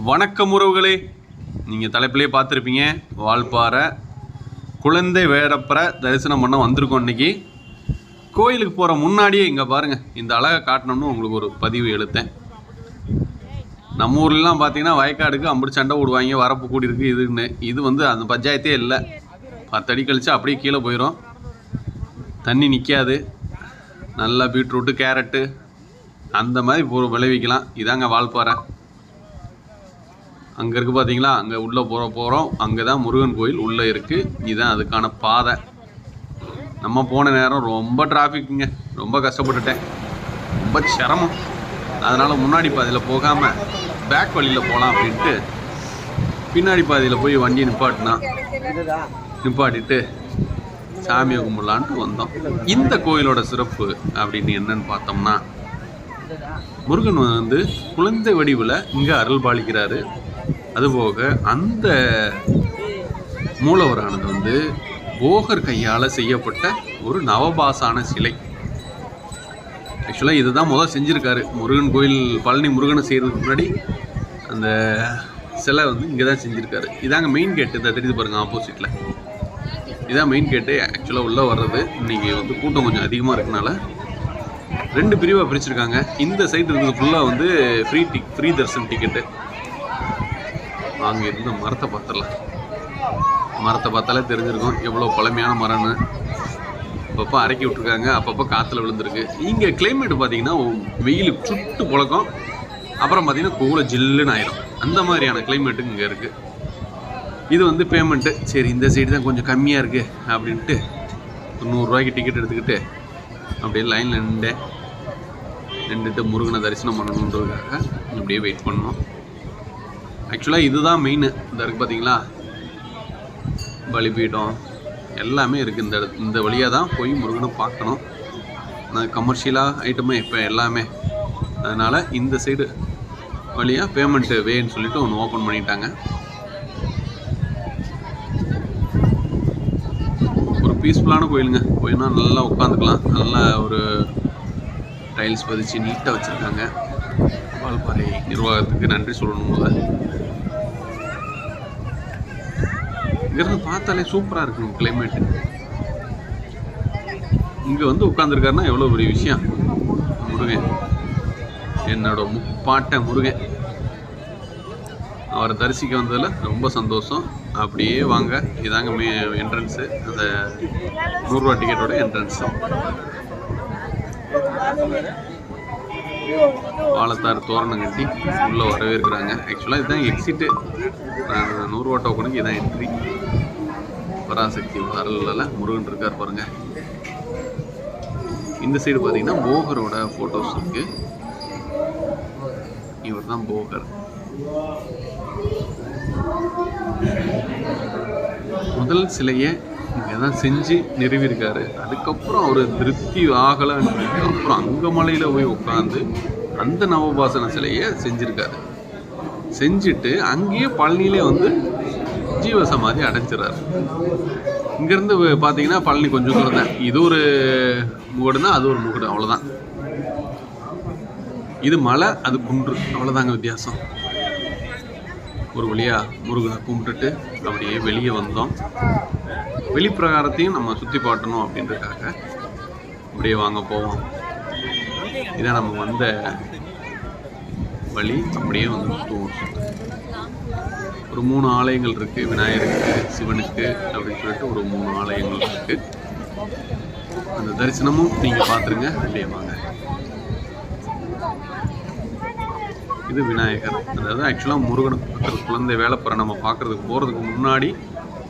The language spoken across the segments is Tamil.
வணக்கம் உறவுகளே. நீங்கள் தலைப்பிலே பார்த்துருப்பீங்க வால்பாறை குழந்தை வேடப்பரை தரிசனம் பண்ண வந்திருக்கோம் இன்றைக்கி கோயிலுக்கு போகிற முன்னாடியே இங்கே பாருங்கள் இந்த அழகை காட்டணும்னு உங்களுக்கு ஒரு பதிவு எழுத்தேன் நம்ம ஊர்லலாம் பார்த்தீங்கன்னா வயக்காடுக்கு அம்புடி சண்டை விடுவாங்க வரப்பு கூடி இருக்குது இதுன்னு. இது வந்து அந்த பஞ்சாயத்தே இல்லை. பத்து அடி கழிச்சு அப்படியே கீழே போயிடும் தண்ணி நிற்காது நல்லா பீட்ரூட்டு கேரட்டு அந்த மாதிரி விளைவிக்கலாம். இதாங்க வால்பாறை. அங்கே இருக்குது பார்த்தீங்களா அங்கே உள்ளே போகிற போகிறோம் அங்கே தான் முருகன் கோயில் உள்ளே இருக்குது இதுதான் அதுக்கான பாதை. நம்ம போன நேரம் ரொம்ப டிராஃபிக்குங்க ரொம்ப கஷ்டப்பட்டுட்டேன். ரொம்ப சிரமம். அதனால் முன்னாடி பாதையில் போகாமல் பேக் வழியில் போகலாம் அப்படின்ட்டு பின்னாடி பாதையில் போய் வண்டியை நிப்பாட்டினா நிப்பாட்டிட்டு சாமியை கும்பிடலான்ட்டு வந்தோம். இந்த கோயிலோட சிறப்பு அப்படின்னு என்னன்னு பார்த்தோம்னா முருகன் வந்து குழந்தை வடிவில் இங்கே அருள் பாலிக்கிறாரு. அதுபோக அந்த மூலவரானது வந்து போகர் கையால் செய்யப்பட்ட ஒரு நவபாசான சிலை. ஆக்சுவலாக இதுதான் முதல் செஞ்சுருக்காரு. முருகன் கோயில் பழனி முருகனை செய்கிறதுக்கு முன்னாடி அந்த சிலை வந்து இங்கே தான் செஞ்சுருக்காரு. இதாங்க மெயின் கேட்டு இதை தெரியுது பாருங்க ஆப்போசிட்டில் இதான் மெயின் கேட்டு ஆக்சுவலாக உள்ளே வர்றது. இன்றைக்கி வந்து கூட்டம் கொஞ்சம் அதிகமாக இருக்கனால ரெண்டு பிரிவாக பிரிச்சிருக்காங்க. இந்த சைடு இருக்கிறது ஃபுல்லாக வந்து free tick free darshan ticket அங்கே இருந்த மரத்தை பார்த்துடலாம். மரத்தை பார்த்தாலே தெரிஞ்சிருக்கும் எவ்வளோ பழமையான மரம்னு. அப்பப்போ அரைக்கி விட்ருக்காங்க அப்பப்போ காற்றுல விழுந்திருக்கு. இங்கே கிளைமேட் பார்த்தீங்கன்னா வெயில் சுட்டு புழக்கம். அப்புறம் பார்த்தீங்கன்னா கூல ஜில்லுன்னு ஆயிரும். அந்த மாதிரியான கிளைமேட்டு இங்கே இருக்குது இது வந்து பேமெண்ட்டு சரி இந்த சைடு தான் கொஞ்சம் கம்மியாக இருக்குது அப்படின்ட்டு ஒரு நூறுரூவாய்க்கு டிக்கெட் எடுத்துக்கிட்டு அப்படியே லைனில் நின்று நின்றுட்டு முருகனை தரிசனம் பண்ணணுன்றதுக்காக அப்படியே வெயிட் பண்ணோம். ஆக்சுவலாக இதுதான் மெயின் இந்த இருக்கு பார்த்தீங்களா பலிபீடம் எல்லாமே இருக்குது இந்த இந்த வழியாக தான் போய் முருகனை பார்க்கணும். நான் கமர்ஷியலாக ஐட்டமே இப்போ எல்லாமே. அதனால் இந்த சைடு வழியாக பேமெண்ட்டு வேன்னு சொல்லிட்டு ஒன்று ஓப்பன் பண்ணிட்டாங்க. ஒரு பீஸ்ஃபுல்லான கோயிலுங்க. போயினா நல்லா உட்காந்துக்கலாம். நல்லா ஒரு டைல்ஸ் பதிச்சு நீட்டாக வச்சுருக்காங்க. வால்பாறை நிர்வாகத்துக்கு நன்றி சொல்லணும் போல இங்கிருந்து பார்த்தாலே சூப்பராக இருக்குங்க கிளைமேட்டு இங்கே வந்து உட்காந்துருக்காருன்னா எவ்வளோ பெரிய விஷயம்? முருகன். என்னோட முப்பாட்ட முருகன். அவரை தரிசிக்க வந்ததில் ரொம்ப சந்தோஷம். அப்படியே வாங்க. இதாங்க மே என்ட்ரன்ஸு அந்த நூறுரூவா டிக்கெட்டோட என்ட்ரன்ஸு வாழத்தார் தோரணம் கட்டி உள்ளே வரவேற்கிறாங்க. ஆக்சுவலாக இதுதான் எக்ஸிட்டு நூறுரூவா டோக்கனுக்கு இதான் என்ட்ரி பராசக்தி வரல முருகன் இருக்கார் பாருங்கள் இந்த சைடு பார்த்தீங்கன்னா போகரோட ஃபோட்டோஸ் இருக்கு. இவர் தான் போகர் முதல் சிலையை இதெல்லாம் செஞ்சு நிறுவியிருக்காரு. அதுக்கப்புறம் அவர் திருப்தி ஆகலைன்னு அப்புறம் அங்கமலையில் போய் உட்காந்து அந்த நவபாசன சிலையை செஞ்சுருக்காரு. செஞ்சுட்டு அங்கேயே பழனியிலே வந்து ஜீவசமாதி அடைஞ்சிடறாரு இங்கேருந்து பார்த்தீங்கன்னா பழனி கொஞ்சம் தூரம் தான். இது ஒரு முகடுனா அது ஒரு முகடு அவ்வளோதான் இது மலை அது குன்று அவ்வளோதாங்க வித்தியாசம். ஒரு வழியா முருகனை கும்பிட்டுட்டு அப்படியே வெளியே வந்தோம். வெளிப்பிரகாரத்தையும் நம்ம சுற்றி பாட்டணும் அப்படின்றதுக்காக அப்படியே வாங்க போவோம். இதான் நம்ம வந்த வழி அப்படியே வந்து சுற்றுவோம் ஒரு மூணு ஆலயங்கள் இருக்குது விநாயகருக்கு சிவனுக்கு அப்படின்னு சொல்லிட்டு ஒரு மூணு ஆலயங்கள் இருக்குது அந்த தரிசனமும் நீங்கள் பார்த்துருங்க அப்படியே வாங்க. இது விநாயகர். அதாவது ஆக்சுவலாக முருகனுக்கு குழந்தை வேலைப்பற நம்ம பார்க்குறதுக்கு போகிறதுக்கு முன்னாடி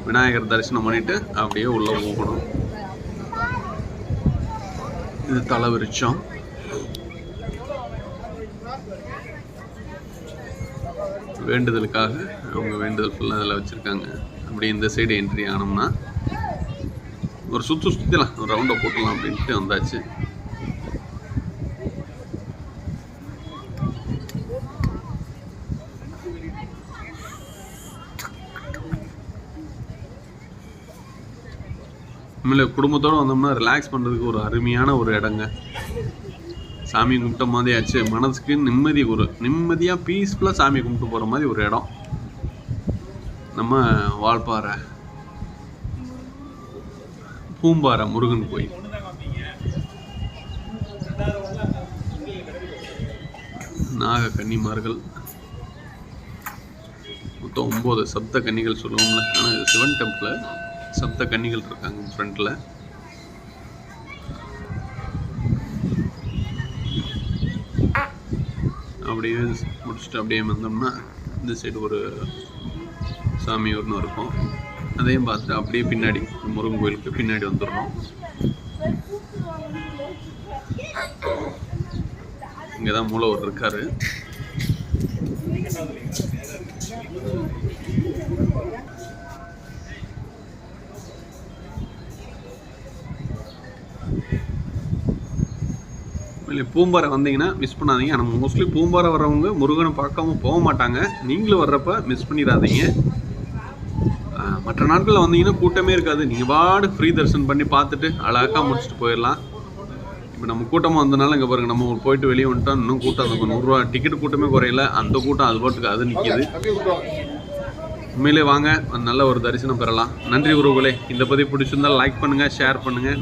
விநாயகர் தரிசனம் பண்ணிட்டு அப்படியே உள்ளே போகணும். இது தலை வேண்டுதலுக்காக அவங்க வேண்டுதல் ஃபுல்லாக அதில் வச்சுருக்காங்க. அப்படி இந்த சைடு என்ட்ரி ஆனோம்னா ஒரு சுற்று சுற்றிலாம் ஒரு ரவுண்டை போட்டலாம் அப்படின்ட்டு வந்தாச்சு. உண்மையில குடும்பத்தோடு வந்தோம்னா ரிலாக்ஸ் பண்ணுறதுக்கு ஒரு அருமையான ஒரு இடங்க. சாமி கும்பிட்ட மாதிரி ஆச்சு. மனசுக்கு நிம்மதி ஒரு நிம்மதியாக பீஸ்ஃபுல்லாக சாமி கும்பிட்டு போகிற மாதிரி ஒரு இடம். நம்ம வால்பாறை பூம்பாறை முருகன் கோயில். நாக கன்னிமார்கள் மொத்தம் ஒம்பது சப்த கன்னிகள் சொல்லுவோம்ல. ஆனால் சிவன் டெம்பிளில் சப்த கன்னிகள் இருக்காங்க ஃப்ரண்ட்டில் அப்படியே முடிச்சுட்டு அப்படியே வந்தோம்னா இந்த சைடு ஒரு சாமி ஒன்று இருக்கும். அதையும் பார்த்துட்டு அப்படியே பின்னாடி முருகன் கோயிலுக்கு பின்னாடி வந்துடுறோம் இங்கே தான் மூலவர் இருக்காரு. இல்லை பூம்பாறை வந்தீங்கன்னா மிஸ் பண்ணாதீங்க. ஆனால் மோஸ்ட்லி பூம்பாறை வர்றவங்க முருகனை பார்க்காம போக மாட்டாங்க. நீங்களும் வர்றப்ப மிஸ் பண்ணிடாதீங்க. மற்ற நாட்களில் வந்தீங்கன்னா கூட்டமே இருக்காது. நீங்கள் பாடு ஃப்ரீ தரிசனம் பண்ணி பார்த்துட்டு அழகாக முடிச்சுட்டு போயிடலாம். இப்போ நம்ம கூட்டமாக வந்தனால இங்கே பாருங்க நம்ம போயிட்டு வெளியே வந்துட்டோம். இன்னும் கூட்டம் அந்த நூறுரூவா டிக்கெட் கூட்டமே குறையல. அந்த கூட்டம் அது பாட்டுக்கு அது நிற்கிது உண்மையிலே வாங்க நல்ல ஒரு தரிசனம் பெறலாம். நன்றி உறவுகளே. இந்த பதிவு பிடிச்சிருந்தால் லைக் பண்ணுங்கள் ஷேர் பண்ணுங்கள்